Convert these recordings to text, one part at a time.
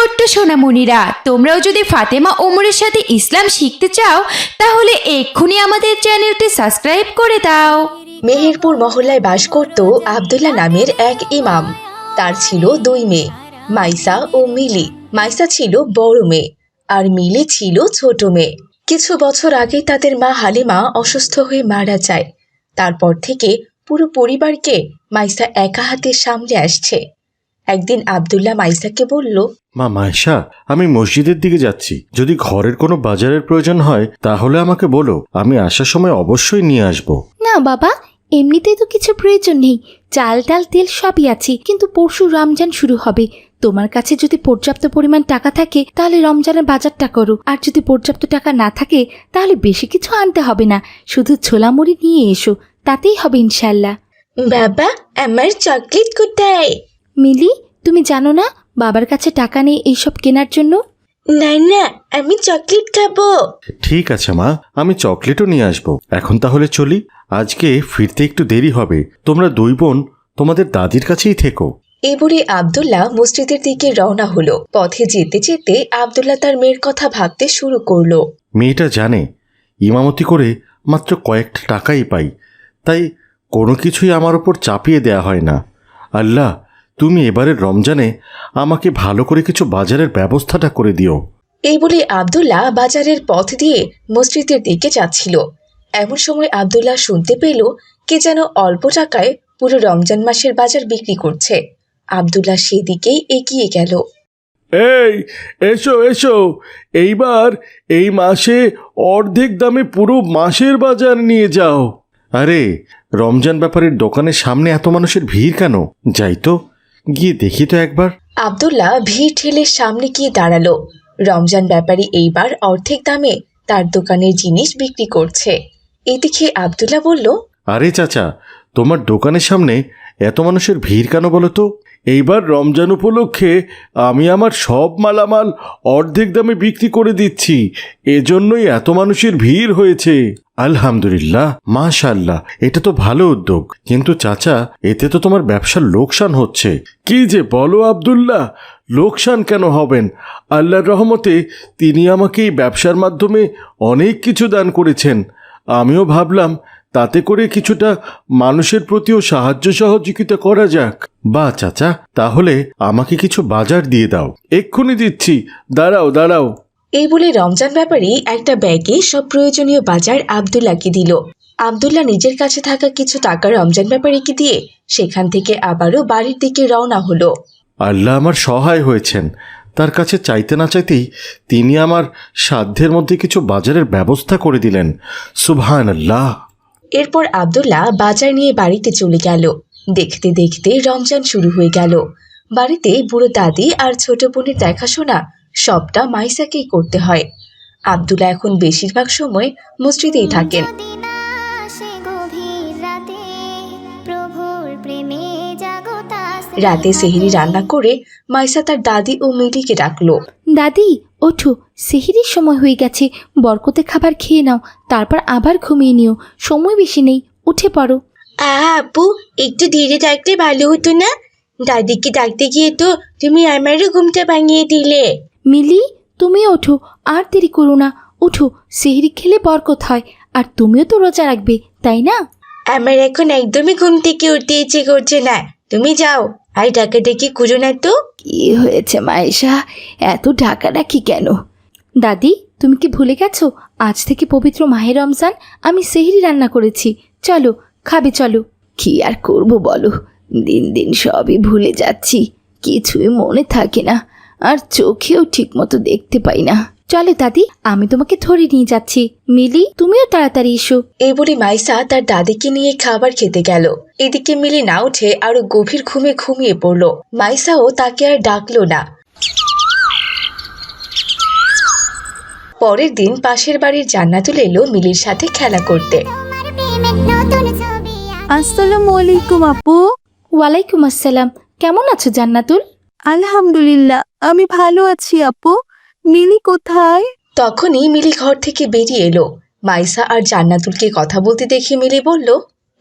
ছোট্ট সোনামণিরা, তোমরাও যদি ফাতেমা ওমরের সাথে ইসলাম শিখতে চাও, তাহলে এক্ষুনি আমাদের চ্যানেলটি সাবস্ক্রাইব করে দাও। মেহেরপুর মহল্লায় বাস করত আবদুল্লাহ নামের এক ইমাম। তার ছিল দুই মেয়ে, মাইসা ও মিলি। মাইসা ছিল বড় মেয়ে আর মিলি ছিল ছোট মেয়ে। কিছু বছর আগে তাদের মা হালিমা অসুস্থ হয়ে মারা যায়। তারপর থেকে পুরো পরিবারকে মাইসা একা হাতে সামলে আসছে। একদিন আবদুল্লাহ মাইসাকে বলল মা মায়েশা আমি মসজিদের দিকে যাচ্ছি। যদি ঘরের কোনো বাজারের প্রয়োজন হয় তাহলে আমাকে বলো। আমি আসার সময় অবশ্যই নিয়ে আসব। না বাবা এমনিতেই তো কিছু প্রয়োজন নেই। চাল ডাল তেল সবই আছে কিন্তু পরশু রমজান শুরু হবে। তোমার কাছে যদি পর্যাপ্ত পরিমাণ টাকা থাকে তাহলে রমজানের বাজারটা করো। আর যদি পর্যাপ্ত টাকা না থাকে তাহলে বেশি কিছু আনতে হবে না। শুধু ছোলা মুড়ি নিয়ে এসো তাতেই হবে ইনশাল্লাহ বাবা আমার চকলেট কোথায়? মিলি তুমি জানো না বাবার কাছে টাকা নেই এইসব কেনার জন্য? না না আমি চকলেট খাব। ঠিক আছে মা। আমি চকলেটও নিয়ে আসব। এখন তাহলে চলি। আজকে ফিরতে একটু দেরি হবে। তোমরা দুই বোন তোমাদের দাদির কাছেই থেকো। এবারে আবদুল্লাহ মসজিদের দিকে রওনা হলো। পথে যেতে যেতে আবদুল্লাহ তার মেয়ের কথা ভাবতে শুরু করল। মেয়েটা জানে ইমামতি করে মাত্র কয়েকটা টাকাই পাই। তাই কোনো কিছুই আমার ওপর চাপিয়ে দেয়া হয় না। আল্লাহ তুমি এবারের রমজানে আমাকে ভালো করে কিছু বাজারের ব্যবস্থাটা করে দিও। এই বলে আবদুল্লাহ বাজারের পথ দিয়ে মসজিদের দিকে যাচ্ছিল। এমন সময় আবদুল্লাহ শুনতে পেল কে যেন অল্প টাকায় পুরো রমজান মাসের বাজার বিক্রি করছে। আবদুল্লাহ সেদিকেই এগিয়ে গেল। এই এসো এসো। এইবার এই মাসে অর্ধেক দামে পুরো মাসের বাজার নিয়ে যাও। আরে রমজান ব্যাপারের দোকানের সামনে এত মানুষের ভিড় কেন? যাই তো। গিয়ে দেখি তো একবার। আবদুল্লাহ ভিড় ঠেলে সামনে গিয়ে দাঁড়াল। রমজান ব্যাপারী এইবার অর্ধেক দামে তার দোকানের জিনিস বিক্রি করছে। এই দেখে আবদুল্লাহ বলল আরে চাচা তোমার দোকানের সামনে এত মানুষের ভিড় কেন বলো তো? এইবার রমজান উপলক্ষে আমি আমার সব মালামাল অর্ধেক দামে বিক্রি করে দিচ্ছি। এজন্যই এত মানুষের ভিড় হয়েছে। আলহামদুলিল্লাহ মাশাল্লাহ এটা তো ভালো উদ্যোগ। কিন্তু চাচা, এতে তো তোমার ব্যবসার লোকসান হচ্ছে। কি যে বলো আব্দুল্লাহ, লোকসান কেন হবেন? আল্লাহর রহমতে তিনি আমাকে এই ব্যবসার মাধ্যমে অনেক কিছু দান করেছেন। আমিও ভাবলাম, তাতে করে কিছুটা মানুষের প্রতিও সাহায্য সহযোগিতা করা যাক। বা চাচা, তাহলে আমাকে কিছু বাজার দিয়ে দাও। এক্ষুনি দিচ্ছি। দাঁড়াও দাঁড়াও। এই বলে রমজান ব্যাপারী একটা ব্যাগে সব প্রয়োজনীয় বাজার আবদুল্লাহকে দিল। আবদুল্লাহ নিজের কাছে থাকা কিছু টাকা রমজান ব্যাপারীকে দিয়ে সেখান থেকে আবারও বাড়ির দিকে রওনা হলো। আল্লাহ আমার সহায় হয়েছেন। তার কাছে চাইতে না চাইতেই তিনি আমার সাধ্যের মধ্যে কিছু বাজারের ব্যবস্থা করে দিলেন। সুবহান আল্লাহ এরপর আবদুল্লাহ বাজার নিয়ে বাড়িতে চলে গেল। দেখতে দেখতে রমজান শুরু হয়ে গেল। বাড়িতে বুড়ো দাদি আর ছোট বোনের দেখাশোনা সবটা মাইসাকেই করতে হয়। আবদুল্লাহ এখন বেশিরভাগ সময় মসজিদেই থাকেন। রাতে সেহেরি রান্না করে মাইসা তার দাদি ও মিলিকে ডাকলো। দাদি ওঠো সেহিরির সময় হয়ে গেছে। বরকতে খাবার খেয়ে নাও তারপর আবার ঘুমিয়ে নিও। সময় বেশি নেই উঠে পড়ো। আপু একটু ধীরে ডাকলে ভালো হতো না? দাদিকে ডাকতে গিয়ে তো তুমি আমারও ঘুমটা ভাঙিয়ে দিলে। মিলি তুমি ওঠো আর দেরি করো না। ওঠো সেহরি খেলে বরকত হয় আর তুমিও তো রোজা রাখবে তাই না? আমার এখন একদমই ঘুম থেকে উঠতে ইচ্ছে করছে না। তুমি যাও আর ডাকা ডেকে করো না তো। কি হয়েছে মায়েশা? এত ঢাকা রাখি কেন? দাদি তুমি কি ভুলে গেছো? আজ থেকে পবিত্র মাহে রমজান আমি সেহরি রান্না করেছি। চলো খাবে চলো। কি আর করব বলো? দিন দিন সবই ভুলে যাচ্ছি কিছুই মনে থাকে না। আর চোখেও ঠিকমতো দেখতে পাই না। চলো দাদি আমি তোমাকে ধরে নিয়ে যাচ্ছি। মিলি তুমিও তাড়াতাড়ি এসো। এই বলে মাইসা তার দাদিকে নিয়ে খাবার খেতে গেল। এদিকে মিলি না উঠে আরও গভীর ঘুমে ঘুমিয়ে পড়ল। মাইসাও তাকে আর ডাকলো না। পরের দিন পাশের বাড়ির জান্নাতুল এলো মিলির সাথে খেলা করতে। আসসালামু আলাইকুম আপু। ওয়ালাইকুম আসসালাম। কেমন আছো জান্নাতুল? আলহামদুলিল্লাহ আমি ভালো আছি আপু। মিলি কোথায়? তখনই মিলি ঘর থেকে বেরিয়ে এলো। মাইসা আর জান্নাতুলকে কথা বলতে দেখে মিলি বলল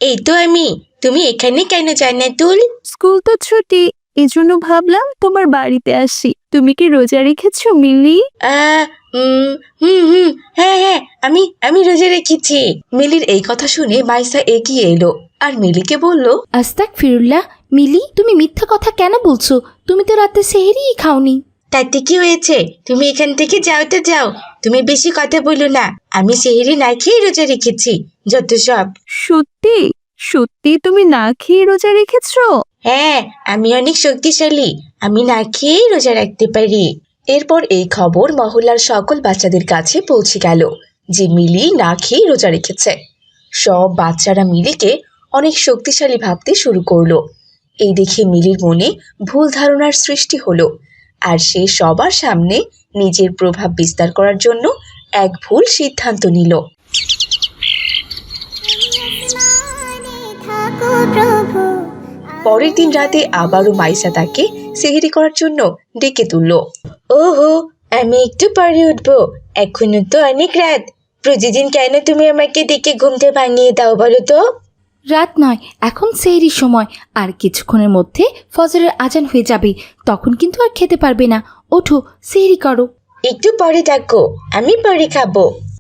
এই তো আমি তুমি এখানে কেন জান্নাতুল? স্কুল তো ছুটি এজন্য ভাবলাম তোমার বাড়িতে আসি। তুমি কি রোজা রেখেছো মিলি? আহ, উম, হুম হুম হ্যাঁ হ্যাঁ আমি আমি রোজা রেখেছি। মিলির এই কথা শুনে মাইসা এগিয়ে এলো আর মিলিকে বলল আস্তাক ফিরুল্লাহ মিলি তুমি মিথ্যা কথা কেন বলছো? তুমি তো রাতে সেহেরিই খাওনি। তাতে কি হয়েছে? তুমি এখান থেকে যাও তো যাও। তুমি বেশি কথা বলো না। আমি সেহেরি না খেয়ে রোজা রেখেছি যত সব। সত্যি? সত্যি তুমি না খেয়ে রোজা রেখেছো? হ্যাঁ আমি অনেক শক্তিশালী। আমি না খেয়েই রোজা রাখতে পারি। এরপর এই খবর মহল্লার সকল বাচ্চাদের কাছে পৌঁছে গেল যে মিলি না খেয়ে রোজা রেখেছে। সব বাচ্চারা মিলিকে অনেক শক্তিশালী ভাবতে শুরু করল। এই দেখে মিলির মনে ভুল ধারণার সৃষ্টি হলো। আর সে সবার সামনে নিজের প্রভাব বিস্তার করার জন্য এক ভুল সিদ্ধান্ত নিল। পরের দিন রাতে আবারও মাইসা তাকে সেহেরি করার জন্য ডেকে তুলল। ওহো, আমি একটু পরে উঠবো। এখনও তো অনেক রাত। প্রতিদিন কেন তুমি আমাকে ডেকে ঘুমতে ভাঙিয়ে দাও বলো তো? রাত নয় এখন সেহরির সময়। আর কিছুক্ষণের মধ্যে ফজরের আজান হয়ে যাবে। তখন কিন্তু আর খেতে পারবে না। ওঠো সেহরি করো। একটু পরে ডাকো আমি পরে খাব।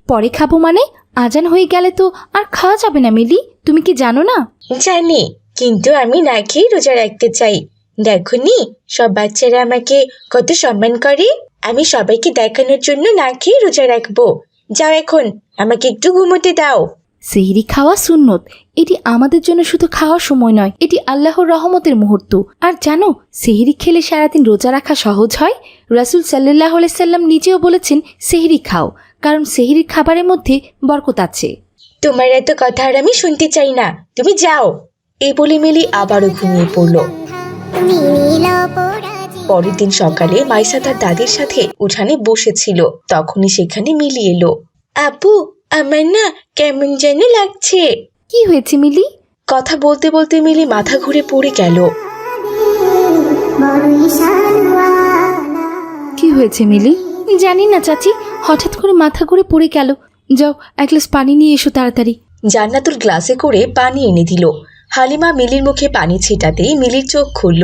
পরে খাব মানে? আজান হয়ে গেলে তো আর খাওয়া যাবে না মিলি। তুমি কি জানো না? জানি কিন্তু আমি না খেয়ে রোজা রাখতে চাই। দেখো নি সব বাচ্চারা আমাকে কত সম্মান করে। আমি সবাইকে দেখানোর জন্য না খেয়ে রোজা রাখব। যাও এখন আমাকে একটু ঘুমোতে দাও। সেহরি খাওয়া সুন্নত। এটি আমাদের জন্য শুধু খাওয়ার সময় নয়, এটি আল্লাহর রহমতের মুহূর্ত। আর জানো, সেহরি খেলে সারাদিন রোজা রাখা সহজ হয়? রাসুল সাল্লাহ সাল্লাম নিজেও বলেছেন, সেহরি খাও, কারণ সেহরির খাবারের মধ্যে বরকত আছে। তোমার এত কথা আর আমি শুনতে চাই না। তুমি যাও। এই বলে মিলি আবারও ঘুমিয়ে পড়ল। পরের দিন সকালে মাইসা তার দাদির সাথে উঠানে বসেছিল। তখনই সেখানে মিলি এলো। আপু আমার না কেমন যেন লাগছে। কি হয়েছে মিলি? কথা বলতে বলতে মিলি মাথা ঘুরে পড়ে গেল। কি হয়েছে মিলি? জানি না চাচি। হঠাৎ করে মাথা ঘুরে পড়ে গেল। যাও এক গ্লাস পানি নিয়ে এসো তাড়াতাড়ি। জান্নাতুল গ্লাসে করে পানি এনে দিল। হালিমা মিলির মুখে পানি ছিটাতেই মিলির চোখ খুলল।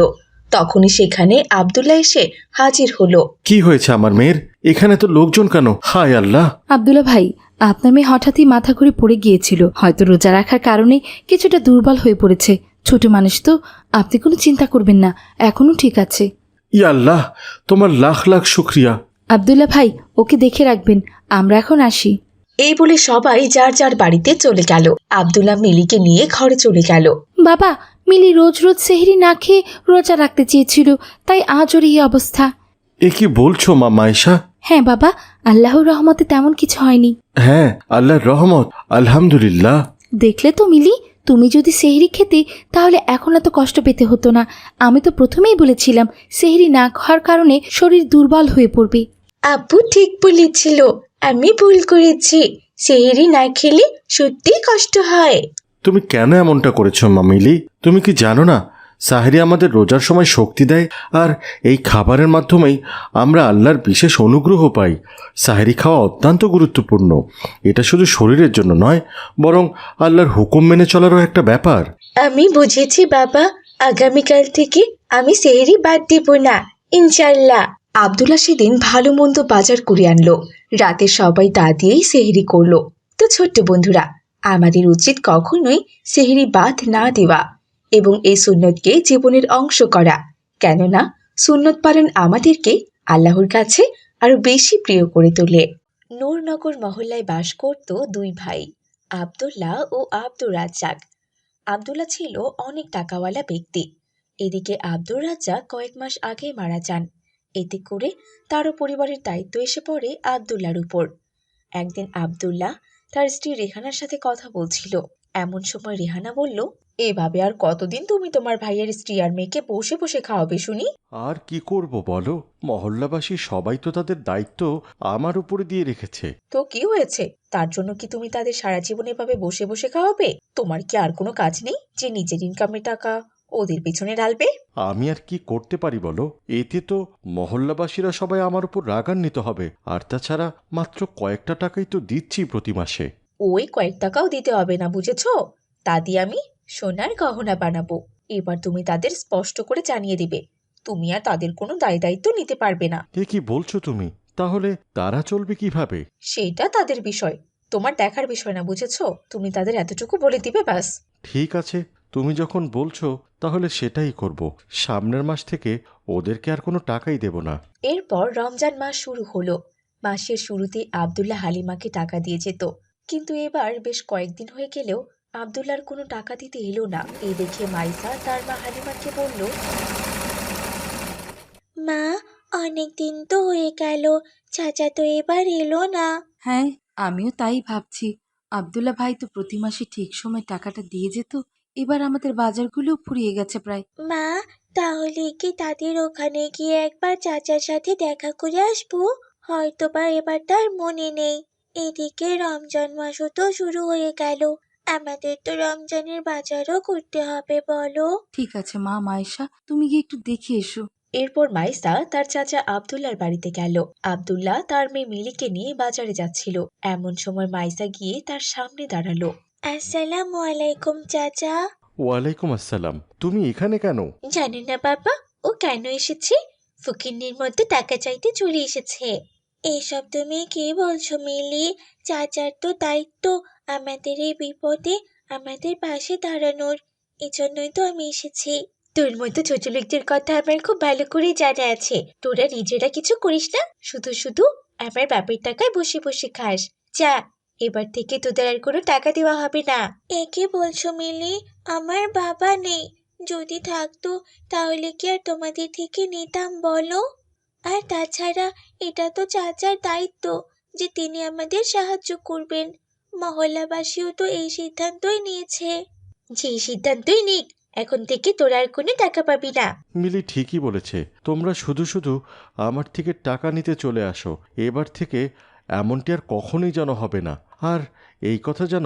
তখনই সেখানে আব্দুল্লাহ এসে হাজির হলো। কি হয়েছে আমার মেয়ের? এখানে তো লোকজন কেন? হায় আল্লাহ। আবদুল্লা ভাই আপনার মেয়ে হঠাৎই মাথা ঘুরে পড়ে গিয়েছিল। হয়তো রোজা রাখার কারণে কিছুটা দুর্বল হয়ে পড়েছে। ছোট মানুষ তো আপনি কোনো চিন্তা করবেন না এখনও ঠিক আছে। ই আল্লাহ তোমার লাখ লাখ শুক্রিয়া। আবদুল্লা ভাই ওকে দেখে রাখবেন আমরা এখন আসি। এই বলে সবাই যার যার বাড়িতে চলে গেল। আবদুল্লাহ মিলিকে নিয়ে ঘরে চলে গেল। বাবা মিলি রোজ রোজ সেহরি না খেয়ে রোজা রাখতে চেয়েছিল তাই আজ ওর এই অবস্থা। এ কি বলছো মা মাইশা হ্যাঁ বাবা আল্লাহর রহমতে তেমন কিছু হয়নি। হ্যাঁ আল্লাহর রহমত আলহামদুলিল্লাহ। দেখলে তো মিলি তুমি যদি সেহরি খেতে তাহলে এখন এত কষ্ট পেতে হতো না। আমি তো প্রথমেই বলেছিলাম সেহরি না খাওয়ার কারণে শরীর দুর্বল হয়ে পড়বে। আপু ঠিক বলেছিল আমি ভুল করেছি। সেহেরি না খেলে সত্যিই কষ্ট হয়। তুমি কেন এমনটা করেছ মা মিলি? তুমি কি জানো না সাহেরি আমাদের রোজার সময় শক্তি দেয় আর এই খাবারের মাধ্যমেই আমরা আল্লাহর বিশেষ অনুগ্রহ পাই। সাহেরি খাওয়া অত্যন্ত গুরুত্বপূর্ণ। এটা শুধু শরীরের জন্য নয়, বরং আল্লাহর হুকুম মেনে চলারও একটা ব্যাপার। আমি বুঝেছি বাবা, আগামীকাল থেকে আমি সেহেরি বাদ দেব না ইনশাল্লাহ আবদুল্লা সেদিন ভালো মন্দ বাজার করে আনলো। রাতে সবাই তা দিয়েই সেহেরি করল। তো ছোট্ট বন্ধুরা, আমাদের উচিত কখনোই সেহেরি বাদ না দেওয়া। এবং এই সুন্নতকে জীবনের অংশ করা। কেননা, সুন্নত পালন আমাদেরকে আল্লাহর কাছে আরও বেশি প্রিয় করে তোলে। নূরনগর মহল্লায় বাস করত দুই ভাই, আবদুল্লাহ ও আব্দুর রাজ্জাক। আবদুল্লাহ ছিল অনেক টাকাওয়ালা ব্যক্তি। এদিকে আব্দুর রাজ্জাক কয়েক মাস আগে মারা যান। এতে করে তারও পরিবারের দায়িত্ব এসে পড়ে আবদুল্লার উপর। একদিন আবদুল্লাহ তার স্ত্রী রেহানার সাথে কথা বলছিল। এমন সময় রেহানা বলল এভাবে আর কতদিন তুমি তোমার ভাইয়ের স্ত্রী আর মেয়েকে বসে বসে খাওয়াবে শুনি? আর কি করব বলো? মহল্লাবাসী সবাই তো তাদের দায়িত্ব আমার উপরে দিয়ে রেখেছে। তো কি হয়েছে? তার জন্য কি তুমি তাদের সারা জীবন এভাবে বসে বসে খাওয়াবে? তোমার কি আর কোনো কাজ নেই যে নিজের ইনকামের টাকা ওদের পেছনে ঢালবে? আমি আর কি করতে পারি বলো? এতে তো মহল্লাবাসীরা সবাই আমার উপর রাগান্বিত হবে। আর তাছাড়া মাত্র কয়েকটা টাকাই তো দিচ্ছি প্রতি মাসে। ওই কয়েক টাকাও দিতে হবে না বুঝেছ? তা দিয়ে আমি সোনার গহনা বানাবো। এবার তুমি তাদের স্পষ্ট করে জানিয়ে দিবে। তুমি আর তাদের কোনো দায় দায়িত্ব নিতে পারবে না। এ কি বলছো তুমি? তাহলে তারা চলবে কীভাবে? সেটা তাদের বিষয়। তোমার দেখার বিষয় না বুঝেছ? তুমি তাদের এতটুকু বলে দিবে ব্যাস। ঠিক আছে। তুমি যখন বলছো তাহলে সেটাই করব। সামনের মাস থেকে ওদেরকে আর কোনো টাকাই দেব না। এরপর রমজান মাস শুরু হলো। মাসের শুরুতে আবদুল্লাহ হালিমাকে টাকা দিয়ে যেত। কিন্তু এবার বেশ কয়েকদিন হয়ে গেলেও আবদুল্লাহর কোনো টাকা দিতে এলো না। এই দেখে মাইসা তার মা হালিমাকে বলল মা অনেক দিন তো হয়ে গেল চাচা তো এবার এলো না। হ্যাঁ আমিও তাই ভাবছি। আব্দুল্লাহ ভাই তো প্রতি মাসে ঠিক সময় টাকাটা দিয়ে যেত এবার আমাদের বাজারগুলো ফুরিয়ে গেছে প্রায়। মা তাহলে কি তাদের ওখানে গিয়ে একবার চাচার সাথে দেখা করে আসব? হয়তো বা এবার তার মনে নেই। এদিকে রমজান মাসও তো শুরু হয়ে গেল। আমাদের তো রমজানের বাজারও করতে হবে বলো। ঠিক আছে মা মায়েশা তুমি গিয়ে একটু দেখে এসো। এরপর মাইসা তার চাচা আবদুল্লার বাড়িতে গেল। আবদুল্লাহ তার মেয়ে মিলিকে নিয়ে বাজারে যাচ্ছিল। এমন সময় মাইসা গিয়ে তার সামনে দাঁড়াল। আসসালামু আলাইকুম চাচা। ওয়ালাইকুম আসসালাম। তুমি এখানে কেন? জানেন না বাবা ও কেন এসেছে? ফকিন্নির মধ্যে টাকা চাইতে চলে এসেছে। এসব তুমি কি বলছো মিলি? চাচার তো দায়িত্ব আমাদের এই বিপদে আমাদের পাশে দাঁড়ানোর। এজন্যই তো আমি এসেছি। তোর মতো ছোট লোকদের কথা আমার খুব ভালো করে জানা আছে। তোরা নিজেরা কিছু করিস না শুধু শুধু আমার বাপের টাকায় বসে বসে খাস। যা এবার থেকে তোদের আর কোনো টাকা দেওয়া হবে না। একে বলছো মিলি? আমার বাবা নেই। যদি থাকতো তাহলে কি আর তোমাদের থেকে নিতাম বলো? আর তাছাড়া এটা তো চাচার দায়িত্ব যে তিনি আমাদের সাহায্য করবেন। মহল্লাবাসীও তো এই সিদ্ধান্তই নিয়েছে। যে সিদ্ধান্তই নিক এখন থেকে তোরা আর কোনো টাকা পাবি না। মিলি ঠিকই বলেছে তোমরা শুধু শুধু আমার থেকে টাকা নিতে চলে আসো এবার থেকে এমনটি আর কখনোই যেন হবে না। আর এই কথা যেন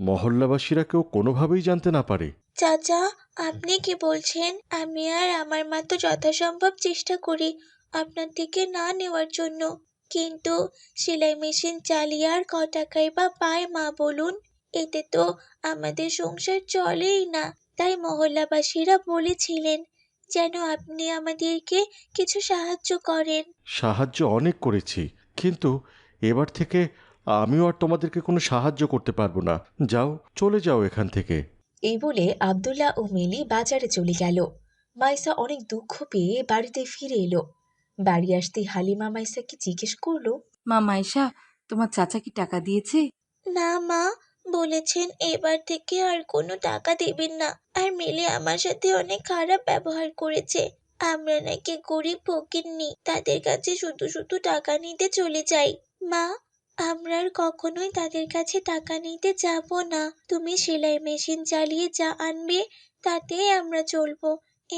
মহল্লাবাসীরা কেউ কোনোভাবেই জানতে না পারে। চাচা আপনি কি বলছেন? আমি আর আমার মা তো যথাসম্ভব চেষ্টা করি আপনার থেকে না নেওয়ার জন্য। কিন্তু সেলাই মেশিন চালিয়ে আর ক টাকাই বা পায় মা বলুন এতে তো আমাদের সংসার চলেই না। তাই মহল্লাবাসীরা বলেছিলেন যেন আপনি আমাদেরকে কিছু সাহায্য করেন। সাহায্য অনেক করেছি কিন্তু এবার থেকে আমিও আর তোমাদেরকে কোনো সাহায্য করতে পারব না। যাও চলে যাও এখান থেকে। এই বলে আবদুল্লাহ ও মিলি বাজারে চলে গেল। মাইসা অনেক দুঃখ পেয়ে বাড়িতে ফিরে এলো। বাড়ি আসতে হালিমা মাইসাকে জিজ্ঞেস করল মা মায়েশা তোমার চাচা কি টাকা দিয়েছে? না মা বলেছেন এবার থেকে আর কোনো টাকা দেবেন না। আর মিলে আমার সাথে অনেক খারাপ ব্যবহার করেছে। আমরা নাকি গরিব ফকিরনি তাদের কাছে শুধু শুধু টাকা নিতে চলে যাই। মা আমরা আর কখনোই তাদের কাছে টাকা নিতে যাব না। তুমি সেলাই মেশিন চালিয়ে যা আনবে তাতেই আমরা চলবো।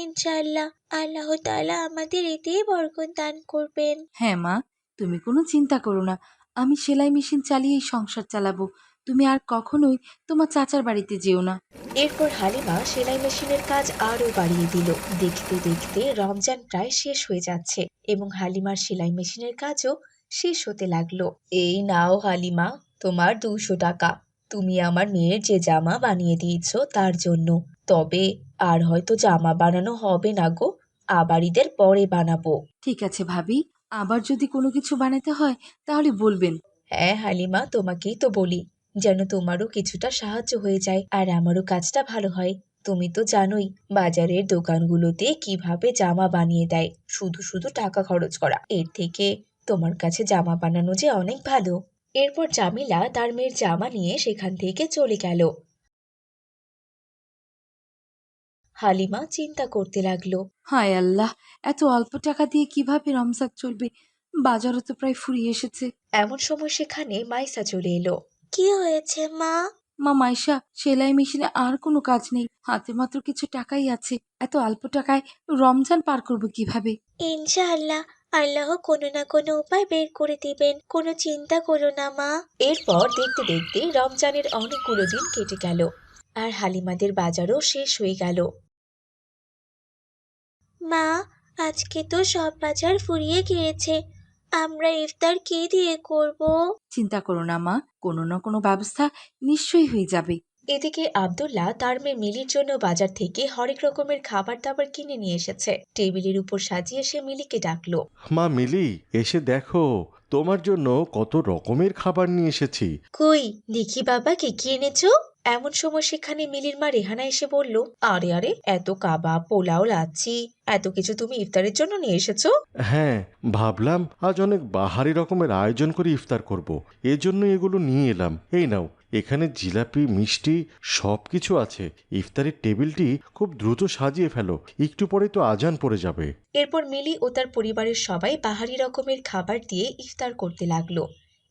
ইনশাল্লাহ আল্লাহ তাআলা আমাদের এতেই বরকত দান করবেন। হ্যাঁ মা তুমি কোনো চিন্তা করো না। আমি সেলাই মেশিন চালিয়েই সংসার চালাবো। তুমি আর কখনোই তোমার চাচার বাড়িতে যেও না। এরপর হালিমা সেলাই মেশিনের কাজ আরও বাড়িয়ে দিল। দেখতে দেখতে রমজান প্রায় শেষ হয়ে যাচ্ছে এবং হালিমার সেলাই মেশিনের কাজও শেষ হতে লাগল। এই নাও হালিমা তোমার দুশো টাকা। তুমি আমার মেয়ের যে জামা বানিয়ে দিয়েছ তার জন্য। তবে আর হয়তো জামা বানানো হবে না গো আবার ঈদের পরে বানাবো। ঠিক আছে ভাবি আবার যদি কোনো কিছু বানাতে হয় তাহলে বলবেন। হ্যাঁ হালিমা তোমাকেই তো বলি যেন তোমারও কিছুটা সাহায্য হয়ে যায় আর আমারও কাজটা ভালো হয়। তুমি তো জানোই বাজারের দোকানগুলোতে কীভাবে জামা বানিয়ে দেয় শুধু শুধু টাকা খরচ করা। এর থেকে তোমার কাছে জামা বানানো যে অনেক ভালো। এরপর জামিলা তার মেয়ের জামা নিয়ে সেখান থেকে চলে গেল। হালিমা চিন্তা করতে লাগল। হায় আল্লাহ এত অল্প টাকা দিয়ে কীভাবে রমজান চলবে? বাজারও তো প্রায় ফুরিয়ে এসেছে। এমন সময় সেখানে মাইসা চলে এলো। কি হয়েছে মা? মা মাইশা সেলাই মেশিনে আর কোনো কাজ নেই। হাতে মাত্র কিছু টাকাই আছে। এত অল্প টাকায় রমজান পার করব কীভাবে? ইনশাআল্লাহ আল্লাহ কোনো না কোনো উপায় বের করে দিবেন। কোনো চিন্তা করো না মা। এরপর দেখতে দেখতে রমজানের অনেকগুলো দিন কেটে গেল আর হালিমাদের বাজারও শেষ হয়ে গেল। মা আজকে তো সব বাজার ফুরিয়ে গিয়েছে। আমরা ইফতার কি দিয়ে করব? চিন্তা করো না মা। কোনো না কোনো ব্যবস্থা নিশ্চয়ই হয়ে যাবে। এদিকে আব্দুল্লাহ তার মেয়ে মিলির জন্য বাজার থেকে হরেক রকমের খাবার দাবার কিনে নিয়ে এসেছে। টেবিলের উপর সাজিয়ে সে মিলিকে ডাকলো। মা মিলি এসে দেখো তোমার জন্য কত রকমের খাবার নিয়ে এসেছি। কই দেখি বাবা কি কি এনেছো? এমন সময় সেখানে মিলির মা রেহানা এসে বলল আরে আরে এত কাবাব পোলাও লাচ্ছি এত কিছু তুমি ইফতারের জন্য নিয়ে এসেছ? হ্যাঁ ভাবলাম আজ অনেক বাহারি রকমের আয়োজন করে ইফতার করব। এজন্য এগুলো নিয়ে এলাম। এই নাও। এখানে জিলাপি মিষ্টি সব কিছু আছে। ইফতারের টেবিলটি খুব দ্রুত সাজিয়ে ফেলো। একটু পরে তো আজান পড়ে যাবে। এরপর মিলি ও তার পরিবারের সবাই বাহারি রকমের খাবার দিয়ে ইফতার করতে লাগল।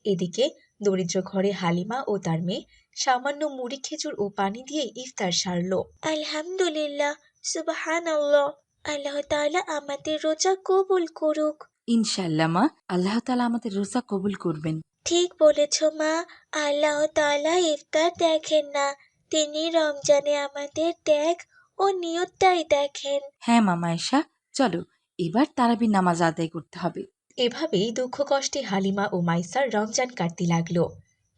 এদিকে দরিদ্র ঘরে হালিমা ও তার মেয়ে সামান্য মুড়ি খেজুর ও পানি দিয়ে ইফতার সারলো। আলহামদুলিল্লাহ সুবাহান আল্লাহ আল্লাহ তাআলা আমাদের রোজা কবুল করুক। ইনশাল্লাহ মা আল্লাহ তালা আমাদের রোজা কবুল করবেন। ঠিক বলেছ মা আল্লাহ তাআলা ইফতার দেখেন না। তিনি রমজানে আমাদের ত্যাগ ও নিয়তটাই দেখেন। হ্যাঁ মামা এসা চলো এবার তারাবি নামাজ আদায় করতে হবে। এভাবেই দুঃখ কষ্টে হালিমা ও মাইসার রমজান কাটতে লাগল।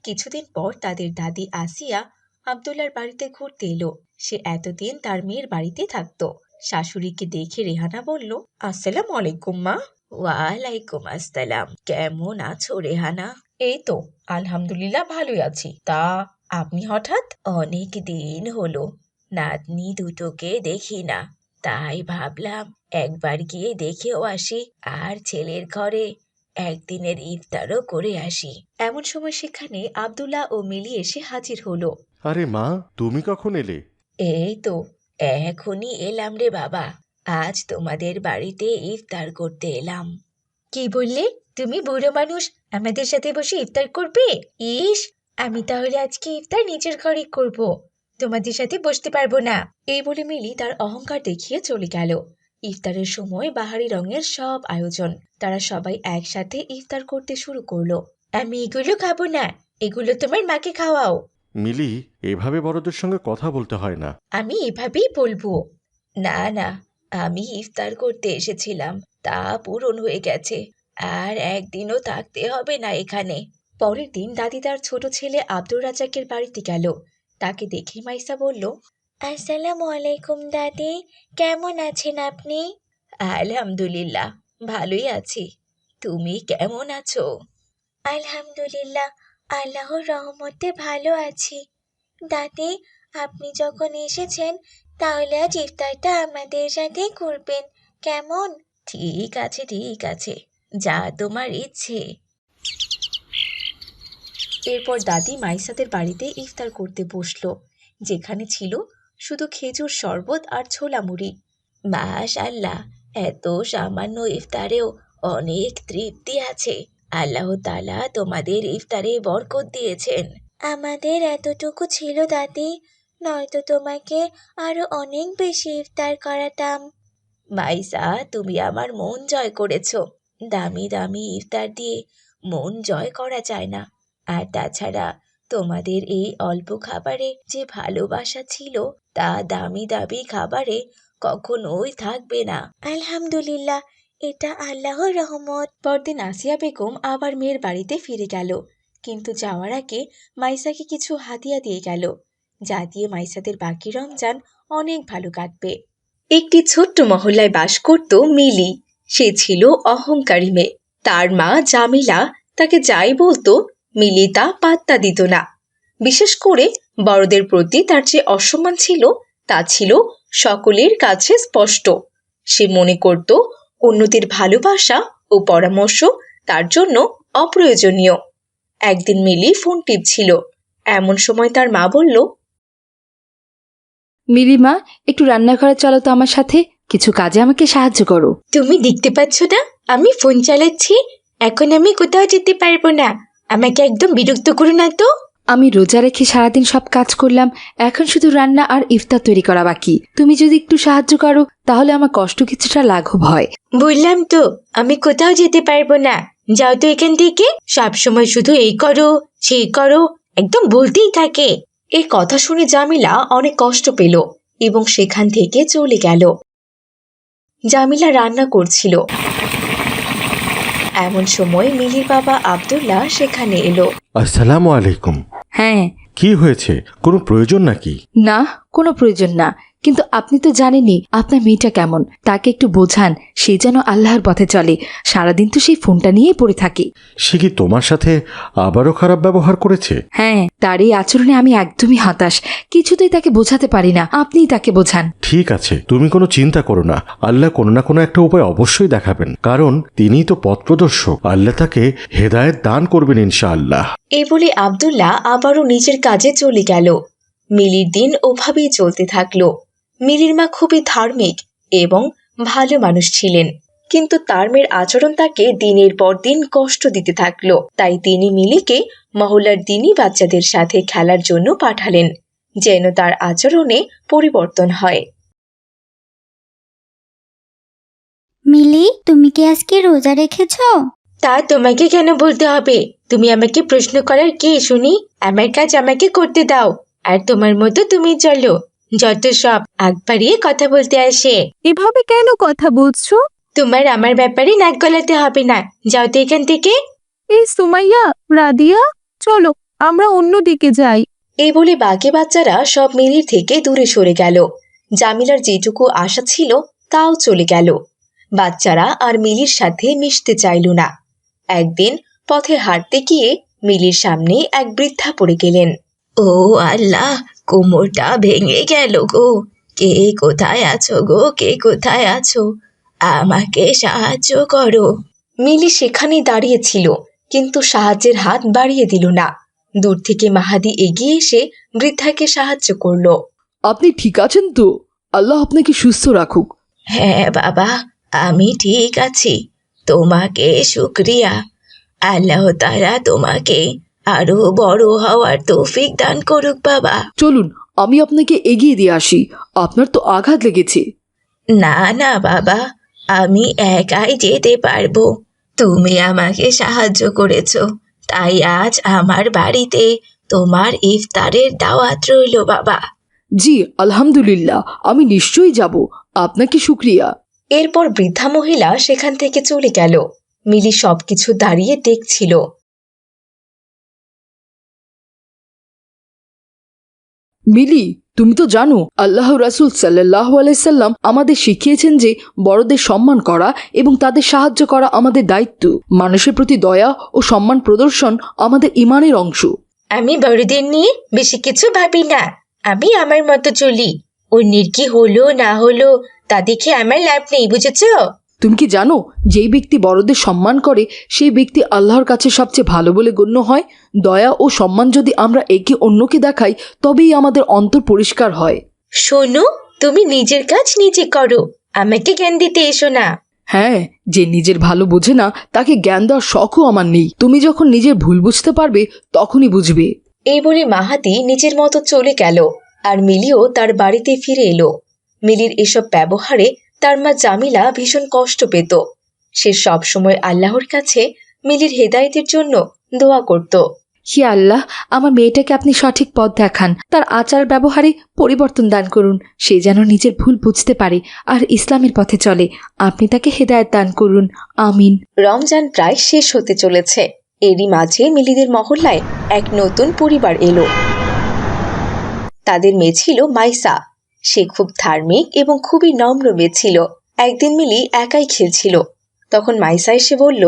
কিছুদিন পর তাদের দাদি আসিয়া আব্দুল্লার বাড়িতে ঘুরতে এলো। সে এতদিন তার মেয়ের বাড়িতে থাকতো। শাশুড়িকে দেখে রেহানা বলল আসসালাম আলাইকুম মা। ওয়ালাইকুম আসসালাম। কেমন আছো রেহানা? এই তো আলহামদুলিল্লাহ ভালোই আছি। তা আপনি হঠাৎ? অনেক দিন হলো নাতনি দুটোকে দেখি না। তাই ভাবলাম একবার গিয়ে দেখেও আসি আর ছেলের ঘরে একদিনের ইফতারও করে আসি। এমন সময় সেখানে আব্দুল্লাহ ও মিলি এসে হাজির হলো। আরে মা তুমি কখন এলে? এই তো এখনই এলাম রে বাবা। আজ তোমাদের বাড়িতে ইফতার করতে এলাম। কি বললে? তুমি বুড়ো মানুষ আমাদের সাথে বসে ইফতার করবে? ইস আমি তাহলে আজকে ইফতার নিজের ঘরে করব। তোমাদের সাথে বসতে পারব না। এই বলে মিলি তার অহংকার দেখিয়ে চলে গেল। ইফতারের সময় বাহারি রঙের সব আয়োজন। তারা সবাই একসাথে ইফতার করতে শুরু করল। আমি এগুলো খাব না এগুলো তোমার মাকে খাওয়াও। মিলি এভাবে বড়দের সঙ্গে কথা বলতে হয় না। আমি এভাবেই বলব। না না আমি ইফতার করতে এসেছিলাম তা পূরণ হয়ে গেছে। আর একদিনও থাকতে হবে না এখানে। পরের দিন দাদি তার ছোট ছেলে আব্দুর রাজাকের বাড়িতে গেল। তাকে দেখে মাইসা বলল আসসালামু আলাইকুম দাদি। কেমন আছেন আপনি? আলহামদুলিল্লাহ ভালোই আছি। তুমি কেমন আছো? আলহামদুলিল্লাহ আল্লাহর রহমতে ভালো আছি। দাদি আপনি যখন এসেছেন তাহলে আজ ইফতারটা আমাদের সাথে করবেন। কেমন? ঠিক আছে ঠিক আছে। যা তোমার ইচ্ছে। এরপর দাদি মাইসাদের বাড়িতে ইফতার করতে বসল। যেখানে ছিল শুধু খেজুর শরবত আর ছোলা মুড়ি। মাশাল্লাহ এত সামান্য ইফতারেও অনেক তৃপ্তি আছে। আল্লাহ তালা তোমাদের ইফতারে বরকত দিয়েছেন। আমাদের এতটুকু ছিল দাদি। নয়তো তোমাকে আরও অনেক বেশি ইফতার করাতাম। মাইসা তুমি আমার মন জয় করেছ। দামি দামি ইফতার দিয়ে মন জয় করা যায় না। আর তাছাড়া তোমাদের এই অল্প খাবারে যে ভালোবাসা ছিল তা দামি দামি খাবারে কখনোই থাকবে না। আলহামদুলিল্লাহ এটা আল্লাহর রহমত। পরদিন আসিয়া বেগম আবার মেয়ের বাড়িতে ফিরে গেল। কিন্তু যাওয়ার আগে মাইসাকে কিছু হাতিয়া দিয়ে গেল। যা দিয়ে মাইসাদের বাকি রমজান অনেক ভালো কাটবে। একটি ছোট্ট মহল্লায় বাস করত মিলি। সে ছিল অহংকারী মেয়ে। তার মা জামিলা তাকে যাই বলতো, মিলি তা পাত্তা দিত না। বিশেষ করে বড়দের প্রতি তার যে অসম্মান ছিল, তা ছিল সকলের কাছে স্পষ্ট। সে মনে করত, অন্যদের ভালোবাসা ও পরামর্শ তার জন্য অপ্রয়োজনীয়। একদিন মিলি ফোন টিপছিল। এমন সময় তার মা বলল মিলিমা একটু রান্নাঘরে চলো তো আমার সাথে। কিছু কাজে আমাকে সাহায্য করো। তুমি দেখতে পাচ্ছ না? আমি ফোন চালাচ্ছি। এখন আমি কোথাও যেতে পারব না। আমাকে একদম বিরক্ত করো না তো। আমি রোজা রেখে সারাদিন সব কাজ করলাম। এখন শুধু রান্না আর ইফতার তৈরি করা বাকি। তুমি যদি একটু সাহায্য করো তাহলে আমার কষ্ট কিছুটা লাঘব হয়। বললাম তো আমি কোথাও যেতে পারব না। যাও তো এখান থেকে। সব সময় শুধু এই করো সেই করো। একদম বলতেই থাকে। এই কথা শুনে জামিলা অনেক কষ্ট পেল এবং সেখান থেকে চলে গেল। জামিলা রান্না করছিল। এমন সময় মিলির বাবা আব্দুল্লাহ সেখানে এলো। আসসালামু আলাইকুম। হ্যাঁ। কি হয়েছে? কোনো প্রয়োজন নাকি? না কোনো প্রয়োজন না। কিন্তু আপনি তো জানেনই আপনার মেয়েটা কেমন। তাকে একটু বোঝান সে যেন আল্লাহর পথে চলে। সারাদিন তো সেই ফোনটা নিয়েই পড়ে থাকে। সে কি তোমার সাথে আবারও খারাপ ব্যবহার করেছে? হ্যাঁ তার এই আচরণে আমি একদমই হতাশ। কিছুতেই তাকে বোঝাতে পারি না আপনিই তাকে বোঝান। ঠিক আছে তুমি কোনো চিন্তা করো না। আল্লাহ কোনো না কোনো একটা উপায় অবশ্যই দেখাবেন। কারণ তিনিই তো পথ প্রদর্শক। আল্লাহ তাকে হেদায়েত দান করবেন ইনশাআল্লাহ। এ বলে আবদুল্লাহ আবারও নিজের কাজে চলে গেল। মিলির দিন ওভাবেই চলতে থাকল। মিলির মা খুবই ধার্মিক এবং ভালো মানুষ ছিলেন। কিন্তু তার মেয়ের আচরণ তাকে দিনের পর দিন কষ্ট দিতে থাকল। তাই তিনি মিলিকে মহল্লার দিনী বাচ্চাদের সাথে খেলার জন্য পাঠালেন যেন তার আচরণে পরিবর্তন হয়। মিলি তুমি কি আজকে রোজা রেখেছ? তা তোমাকে কেন বলতে হবে? তুমি আমাকে প্রশ্ন করার কে শুনি? আমার কাজ আমাকে করতে দাও। আর তোমার মতো তুমি চলো। যত সব আগ বাড়িয়ে কথা বলতে আসে। এভাবে কেন কথা বলছো? তোমার আমার ব্যাপারে নাক গলাতে হবে না। যাও তো এখান থেকে। এই সুমাইয়া রাদিয়া চলো আমরা অন্য দিকে যাই। এই বলে বাকি বাচ্চারা সব মিলির থেকে দূরে সরে গেল। জামিলার যেটুকু আশা ছিল তাও চলে গেল। বাচ্চারা আর মিলির সাথে মিশতে চাইল না। একদিন পথে হাঁটতে গিয়ে মিলির সামনে এক বৃদ্ধা পড়ে গেলেন। ও আল্লাহ কোমরটা ভেঙে গেল গো। কে কোথায় আছো গো? কে কোথায় আছো? আমাকে সাহায্য করো। মিলি সেখানেই দাঁড়িয়েছিল কিন্তু সাহায্যের হাত বাড়িয়ে দিল না। দূর থেকে মাহাদি এগিয়ে এসে বৃদ্ধাকে সাহায্য করল। আপনি ঠিক আছেন তো? আল্লাহ আপনাকে সুস্থ রাখুক। হ্যাঁ বাবা আমি ঠিক আছি। তোমাকে শুক্রিয়া। আল্লাহ তারা তোমাকে আরও বড় হওয়ার তৌফিক দান করুক বাবা। চলুন আমি আপনাকে এগিয়ে দিয়ে আসি। আপনার তো আঘাত লেগেছে। না না বাবা আমি একাই যেতে পারব। তুমি আমাকে সাহায্য করেছ তাই আজ আমার বাড়িতে তোমার ইফতারের দাওয়াত রইল বাবা। জি আলহামদুলিল্লাহ আমি নিশ্চয়ই যাব। আপনাকে শুক্রিয়া। এরপর বৃদ্ধা মহিলা সেখান থেকে চলে গেল। মিলি সবকিছু দাঁড়িয়ে দেখছিল। মিলি, তুমি তো জানো আল্লাহ রাসুল সাল্লাহ আলাইসাল্লাম আমাদের শিখিয়েছেন যে বড়দের সম্মান করা এবং তাদের সাহায্য করা আমাদের দায়িত্ব। মানুষের প্রতি দয়া ও সম্মান প্রদর্শন আমাদের ইমানের অংশ। আমি বড়দের নিয়ে বেশি কিছু ভাবি না। আমি আমার মতো চলি। অন্যের কি হলো না হলো, তা দেখে আমার লাভ নেই, বুঝেছ? তুমি কি জানো যেই ব্যক্তি বড়দের সম্মান করে সেই ব্যক্তি আল্লাহর কাছে সবচেয়ে ভালো বলে গণ্য হয়? দয়া ও সম্মান যদি আমরা একে অন্যকে দেখাই তবেই আমাদের অন্তর পরিষ্কার হয়। শোনো তুমি নিজের কাজ নিজে করো। আমাকে জ্ঞান দিতে এসো না। হ্যাঁ যে নিজের ভালো বোঝে না তাকে জ্ঞান দেওয়ার শখও আমার নেই। তুমি যখন নিজের ভুল বুঝতে পারবে তখনই বুঝবে। এই বলে মাহাতি নিজের মতো চলে গেল আর মিলিও তার বাড়িতে ফিরে এলো। মিলির এসব ব্যবহারে তার মা জামিলা ভীষণ কষ্ট পেত। সে সব সময় আল্লাহর কাছে মিলির হেদায়েতের জন্য দোয়া করত। হি আল্লাহ আমার মেয়েটাকে আপনি সঠিক পথ দেখান। তার আচার ব্যবহারে পরিবর্তন দান করুন। সে যেন নিজের ভুল বুঝতে পারে আর ইসলামের পথে চলে। আপনি তাকে হেদায়েত দান করুন। আমিন। রমজান প্রায় শেষ হতে চলেছে। এরই মাঝে মিলিদের মহল্লায় এক নতুন পরিবার এলো। তাদের মেয়ে ছিল মাইসা। সে খুব ধার্মিক এবং খুবই নম্র মেয়ে ছিল। একদিন মিলি একাই খেলছিল। তখন মাইসা এসে বলল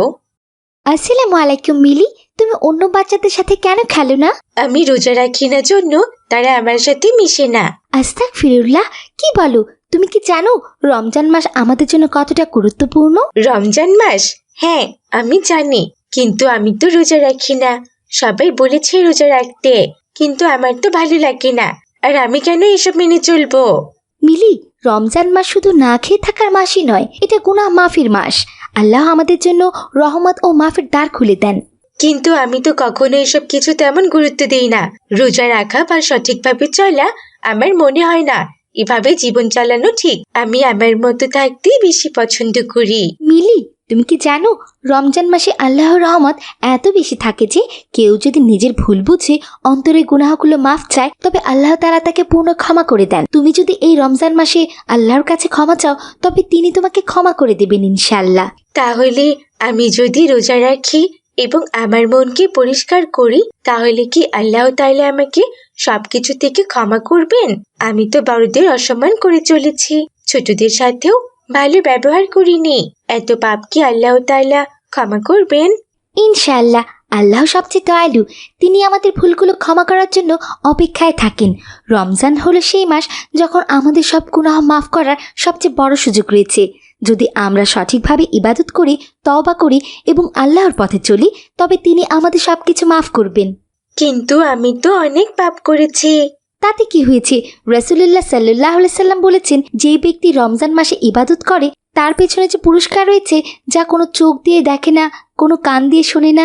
আসসালামু আলাইকুম মিলি তুমি অন্য বাচ্চাদের সাথে কেন খেলো না? আমি রোজা রাখি না জন্য তারা আমার সাথে মিশে না। আস্তাক ফিরুল্লাহ কি বলো? তুমি কি জানো রমজান মাস আমাদের জন্য কতটা গুরুত্বপূর্ণ? রমজান মাস? হ্যাঁ আমি জানি। কিন্তু আমি তো রোজা রাখি না। সবাই বলেছে রোজা রাখতে কিন্তু আমার তো ভালো লাগে না। আর আমি কেন এসব মেনে চলবো? মিলি রমজান মাস শুধু না খেয়ে থাকার মাসই নয় এটা গুনাহ মাফির মাস। আল্লাহ আমাদের জন্য রহমত ও মাফের দ্বার খুলে দেন। কিন্তু আমি তো কখনো এসব কিছু তেমন গুরুত্ব দিই না। রোজা রাখা বা সঠিকভাবে চলা আমার মনে হয় না। এভাবে জীবন চালানো ঠিক। আমি আমার মতো থাকতেই বেশি পছন্দ করি। মিলি তুমি কি জানো, রমজান মাসে আল্লাহর রহমত এত বেশি থাকে যে কেউ যদি নিজের ভুল বুঝে অন্তরে গুনাহগুলো মাফ চায়, তবে আল্লাহ তারা তাকে পূর্ণ ক্ষমা করে দেন। তুমি যদি এই রমজান মাসে আল্লাহর কাছে ক্ষমা চাও, তবে তিনি তোমাকে ক্ষমা করে দেবেন ইনশাল্লাহ তাহলে আমি যদি রোজা রাখি এবং আমার মনকে পরিষ্কার করি, তাহলে কি আল্লাহ তাইলে আমাকে সবকিছু থেকে ক্ষমা করবেন? আমি তো বড়দের অসম্মান করে চলেছি। ছোটদের সাথেও ভালো ব্যবহার করিনি। এত পাপ কি আল্লাহ তাইলা ক্ষমা করবেন? ইনশাআল্লাহ আল্লাহ সবচেয়ে দয়ালু। তিনি আমাদের ভুলগুলো ক্ষমা করার জন্য অপেক্ষায় থাকেন। রমজান হলো সেই মাস যখন আমাদের সব গুনাহ মাফ করার সবচেয়ে বড় সুযোগ রয়েছে। যদি আমরা সঠিকভাবে ইবাদত করি তওবা করি এবং আল্লাহর পথে চলি তবে তিনি আমাদের সব কিছু মাফ করবেন। কিন্তু আমি তো অনেক পাপ করেছি। তাতে কি হয়েছে? রসুল্লাহ সাল্লাহ সাল্লাম বলেছেন যে ব্যক্তি রমজান মাসে ইবাদত করে তার পেছনে যে পুরস্কার রয়েছে যা কোনো চোখ দিয়ে দেখে না কোনো কান দিয়ে শোনে না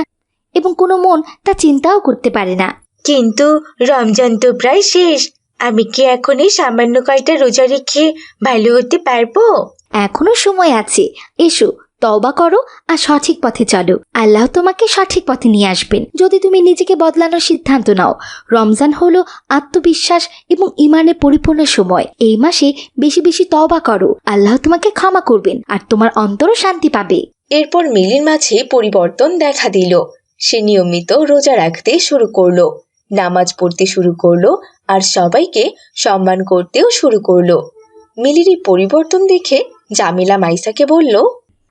এবং কোনো মন তা চিন্তাও করতে পারে না। কিন্তু রমজান তো প্রায় শেষ আমি কি এখন এই সামান্য কয়টা রোজা রেখে ভালো হতে পারব? এখনও সময় আছে। এসো তওবা করো আর সঠিক পথে চলো। আল্লাহ তোমাকে সঠিক পথে নিয়ে আসবেন। যদি তুমি নিজেকে বদলানোর সিদ্ধান্ত নাও, রমজান হলো আত্মবিশ্বাস এবং ইমানের পরিপূর্ণ সময়। এই মাসে বেশি বেশি তওবা করো। আল্লাহ তোমাকে ক্ষমা করবেন আর তোমার অন্তরও শান্তি পাবে। এরপর মিলির মাঝে পরিবর্তন দেখা দিল। সে নিয়মিত রোজা রাখতে শুরু করল, নামাজ পড়তে শুরু করল আর সবাইকে সম্মান করতেও শুরু করল। মিলির পরিবর্তন দেখে জামিলা মাইসাকে বলল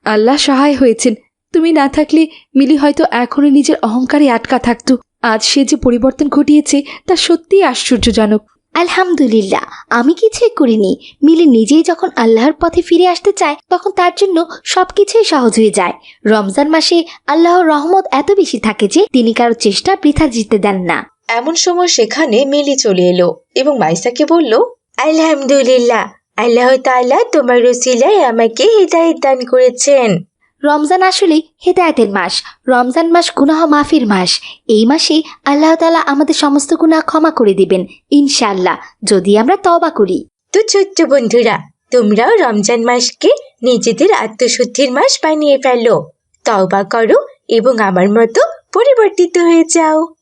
আল্লাহ সহায় হয়েছেন। তুমি না থাকলে মিলি হয়তো এখনও নিজের অহংকারে আটকা থাকতো। আজ সে যে পরিবর্তন ঘটিয়েছে তা সত্যিই আশ্চর্যজনক। আলহামদুলিল্লাহ আমি কিছুই করিনি। মিলি নিজেই যখন আল্লাহর পথে ফিরে আসতে চায় তখন তার জন্য সবকিছুই সহজ হয়ে যায়। রমজান মাসে আল্লাহর রহমত এত বেশি থাকে যে তিনি কারও চেষ্টা বৃথা জিতে দেন না। এমন সময় সেখানে মিলি চলে এলো এবং মাইসাকে বলল আলহামদুলিল্লাহ আল্লাহ তাআলা তোমার রসিলায় আমাকে হৃদায়ত দান করেছেন। রমজান আসলে হেদায়েতের মাস। রমজান মাস গুনাহ মাফির মাস। এই মাসে আল্লাহ তাআলা আমাদের সমস্ত গুনাহ ক্ষমা করে দিবেন ইনশাআল্লাহ। যদি আমরা তবা করি। তো ছোট্ট বন্ধুরা তোমরাও রমজান মাসকে নিজেদের আত্মশুদ্ধির মাস বানিয়ে ফেলো। তওবা করো এবং আমার মতো পরিবর্তিত হয়ে যাও।